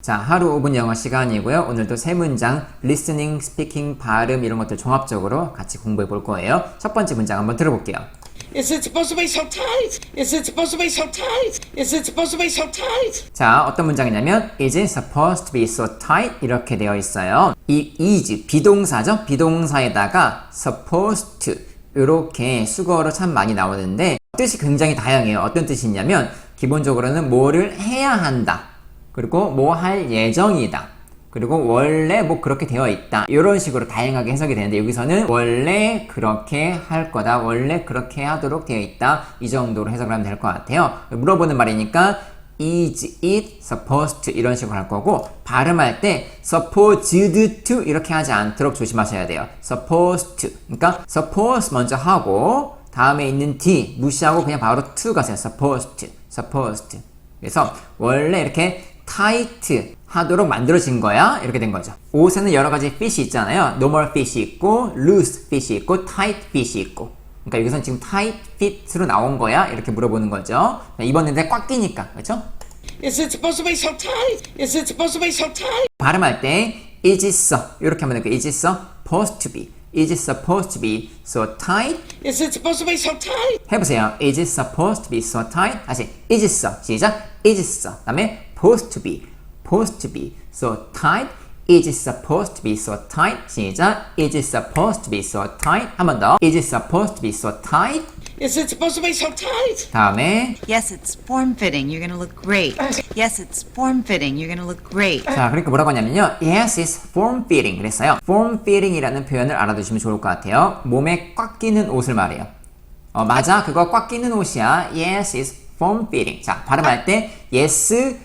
자, 하루 5분 영어 시간이고요. 오늘도 세 문장 listening, speaking, 발음 이런 것들 종합적으로 같이 공부해 볼 거예요. 첫 번째 문장 한번 들어볼게요. Is it supposed to be so tight? Is it supposed to be so tight? Is it supposed to be so tight? 자, 어떤 문장이냐면 is it supposed to be so tight? 이렇게 되어 있어요. 이 is 비동사죠. 비동사에다가 supposed to 이렇게 수거로 참 많이 나오는데 뜻이 굉장히 다양해요. 어떤 뜻이냐면 기본적으로는 뭐를 해야 한다. 그리고 뭐 할 예정이다. 그리고 원래 뭐 그렇게 되어 있다. 이런 식으로 다양하게 해석이 되는데 여기서는 원래 그렇게 할 거다. 원래 그렇게 하도록 되어 있다. 이 정도로 해석을 하면 될 것 같아요. 물어보는 말이니까 is it supposed to 이런 식으로 할 거고 발음할 때 supposed to 이렇게 하지 않도록 조심하셔야 돼요. supposed to. 그러니까 suppose 먼저 하고 다음에 있는 d 무시하고 그냥 바로 to 가세요. supposed to. supposed to. 그래서 원래 이렇게 tight 하도록 만들어진 거야 이렇게 된 거죠 옷에는 여러 가지 fit이 있잖아요 normal fit이 있고 loose fit이 있고 tight fit이 있고 그러니까 여기서는 지금 tight fit로 나온 거야 이렇게 물어보는 거죠 이번에는 꽉 끼니까 그렇죠 Is it supposed to be so tight? Is it supposed to be so tight? 발음할 때 is it so 이렇게 하면 되고 is it supposed to be is it supposed to be so tight Is it supposed to be so tight? 해보세요. Is it supposed to be so tight? 다시 is it so 시작. Is it so 다음에 supposed to be supposed to be so tight. Is it supposed to be so tight? 시작. Is it supposed to be so tight? 한 번 더. Is it supposed to be so tight? Is it supposed to be so tight? 다음에 Yes, it's form fitting. You're gonna look great. Yes, it's form fitting. You're gonna look great. 자, 그러니까 뭐라고 하냐면요. Yes, it's form fitting. 그랬어요. form fitting이라는 표현을 알아두시면 좋을 것 같아요. 몸에 꽉 끼는 옷을 말해요. 어, 맞아. 그거 꽉 끼는 옷이야. Yes, it's form fitting. 자, 발음할 때 yes,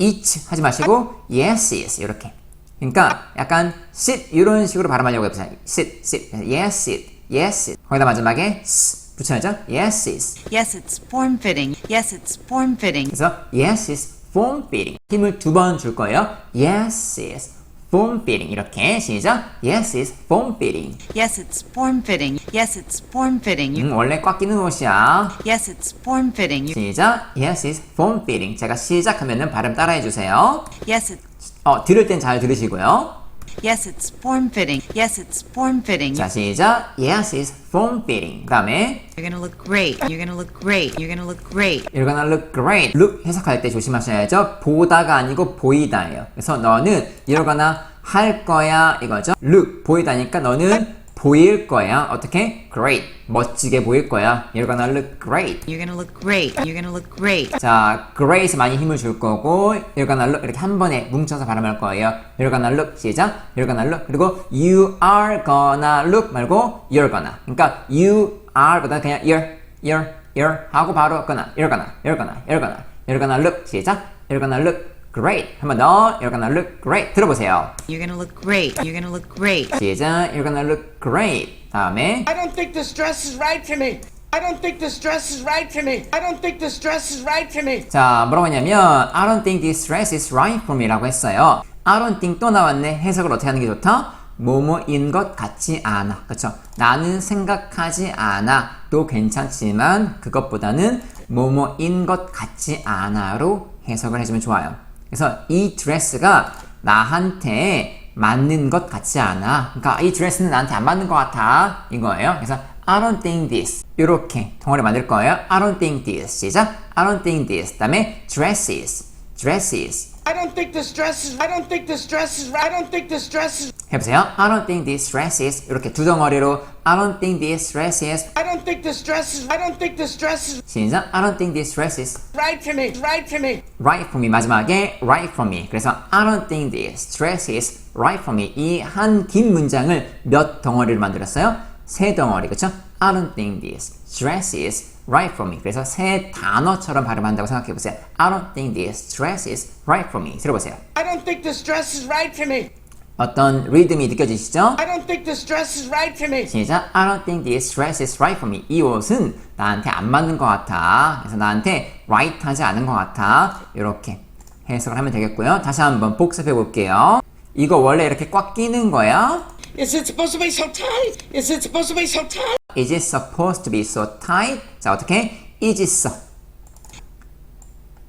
it 하지 마시고 yes, is 이렇게. 그러니까 약간 sit 이런 식으로 발음하려고 해보세요. sit, sit. yes, it, yes, it. 거기다 마지막에 s 붙여야죠. yes, is. Yes, it's form fitting. Yes, it's form fitting. 그래서 yes is form fitting 힘을 두 번 줄 거예요. yes is form fitting 이렇게 시작. yes is form fitting. Yes, it's form fitting. Yes, it's form fitting. 음, 원래 꽉 끼는 옷이야. Yes, it's form fitting. 시작. yes is form fitting. 제가 시작하면은 발음 따라해 주세요. Yes, it. 어, 들을 땐 잘 들으시고요. Yes, it's form fitting. Yes, it's form fitting. 자, 시작. yes is form fitting. 그다음에 You're gonna look great. You're gonna look great. You're gonna look great. You're gonna look great. look 해석할 때 조심하셔야죠. 보다가 아니고 보이다예요. 그래서 너는 you're gonna 할 거야 이거죠. look 보이다니까 너는 보일 거야. 어떻게? great. 멋지게 보일 거야. You're gonna look great. You're gonna look great. You're gonna look great. 자, great에 많이 힘을 줄 거고 you're gonna look 이렇게 한 번에 뭉쳐서 발음할 거예요. You're gonna look 시작. You're gonna look 그리고 you are gonna look 말고 you're gonna. 그러니까 you are 보다 그냥 you're you're you're 하고 바로 gonna you're gonna you're gonna you're gonna you're gonna look 시작. You're gonna look great. 한번 더. You're gonna look great. 들어보세요. You're gonna look great. You're gonna look great. 시작. You're gonna look great. 다음에 I don't think this dress is right for me. I don't think this dress is right for me. I don't think this dress is right for me. 자, 뭐라고 했냐면 I don't think this dress is right for me라고 했어요. I don't think 또 나왔네. 해석을 어떻게 하는 게 좋다? 뭐뭐인 것 같지 않아. 그쵸? 나는 생각하지 않아. 도 괜찮지만 그것보다는 뭐뭐인 것 같지 않아로 해석을 해주면 좋아요. 그래서 이 드레스가 나한테 맞는 것 같지 않아. 그러니까 이 드레스는 나한테 안 맞는 것 같아. 이거예요. 그래서 I don't think this. 이렇게 덩어리 만들 거예요. I don't think this. 시작. I don't think this. 다음에 dresses. dresses. I don't think this dress is I don't think this dress is. I don't think this dress is 해보세요. I don't think this dress is. 이렇게 두 덩어리로 I don't think this dress is. I don't think this dress is I don't think this dress is 시작. I don't think this dress is right for me. Right for me. right for me. 마지막에 right for me. 그래서 I don't think this dress is right for me. 이 한 긴 문장을 몇 덩어리를 만들었어요? 세 덩어리. 그쵸? I don't think this dress is right for me. 그래서 세 단어처럼 발음한다고 생각해 보세요. I don't think this dress is right for me. 들어보세요. I don't think this dress is right for me. 어떤 리듬이 느껴지시죠? I don't think this dress is right for me. 시작. I don't think this dress is right for me. 이 옷은 나한테 안 맞는 것 같아. 그래서 나한테 right 하지 않은 것 같아. 이렇게 해석을 하면 되겠고요. 다시 한번 복습해 볼게요. 이거 원래 이렇게 꽉 끼는 거야? Is it supposed to be so tight? Is it supposed to be so tight? Is it supposed to be so tight? 자, 어떻게? Is it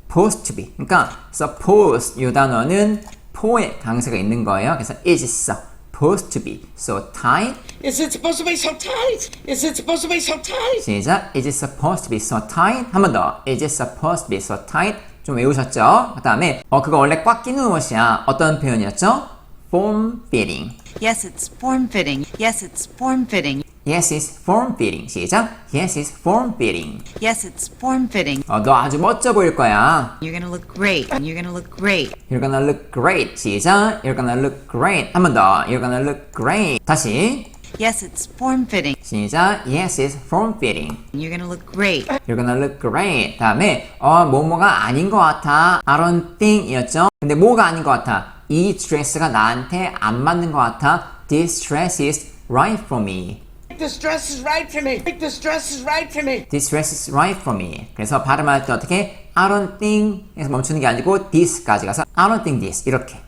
supposed to be. 그러니까 suppose 이 단어는 포의 강세가 있는 거예요. 그래서 is supposed to be so tight. Is it supposed to be so tight? Is it supposed to be so tight? 시작. Is it supposed to be so tight? 한 번 더. Is it supposed to be so tight? 좀 외우셨죠? 그 다음에 어 그거 원래 꽉 끼는 옷이야. 어떤 표현이었죠? form fitting. Yes, it's form fitting. Yes, it's form fitting. Yes, it's form fitting. 시작. Yes, it's form fitting. Yes, it's form fitting. 어, 너 아주 멋져 보일 거야. You're gonna look great. You're gonna look great. You're gonna look great. 시작. You're gonna look great. 한 번 더. You're gonna look great. 다시. Yes, it's form fitting. 시작. Yes, it's form fitting. You're gonna look great. You're gonna look great. 다음에 어 뭐뭐가 아닌 것 같아. I don't think이었죠. 근데 뭐가 아닌 것 같아? 이 드레스가 나한테 안 맞는 것 같아. This dress is right for me. This dress is right for me. This dress is right for me. This dress is right for me. 그래서 발음할 때 어떻게 I don't think에서 멈추는 게 아니고 this까지 가서 I don't think this 이렇게.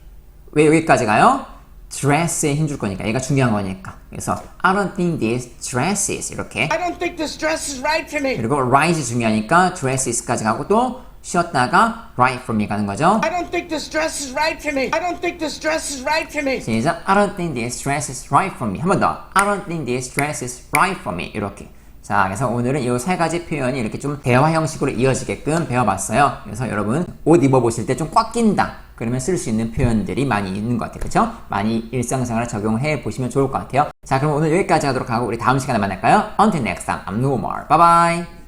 왜 여기까지 가요? dress에 힘 줄 거니까 얘가 중요한 거니까. 그래서 I don't think this dress is 이렇게. I don't think this dress is right for me. 그리고 right 중요하니까 dress is까지 가고 또 쉬었다가 right for me 가는 거죠. I don't think this dress is right for me. I don't think this dress is right for me. 시작. I don't think this dress is right for me. 한 번 더. I don't think this dress is right for me. 이렇게. 자, 그래서 오늘은 이 세 가지 표현이 이렇게 좀 대화 형식으로 이어지게끔 배워봤어요. 그래서 여러분 옷 입어보실 때 좀 꽉 낀다. 그러면 쓸 수 있는 표현들이 많이 있는 것 같아요. 그렇죠? 많이 일상생활에 적용해 보시면 좋을 것 같아요. 자, 그럼 오늘 여기까지 하도록 하고 우리 다음 시간에 만날까요? Until next time, I'm Nomar. Bye bye.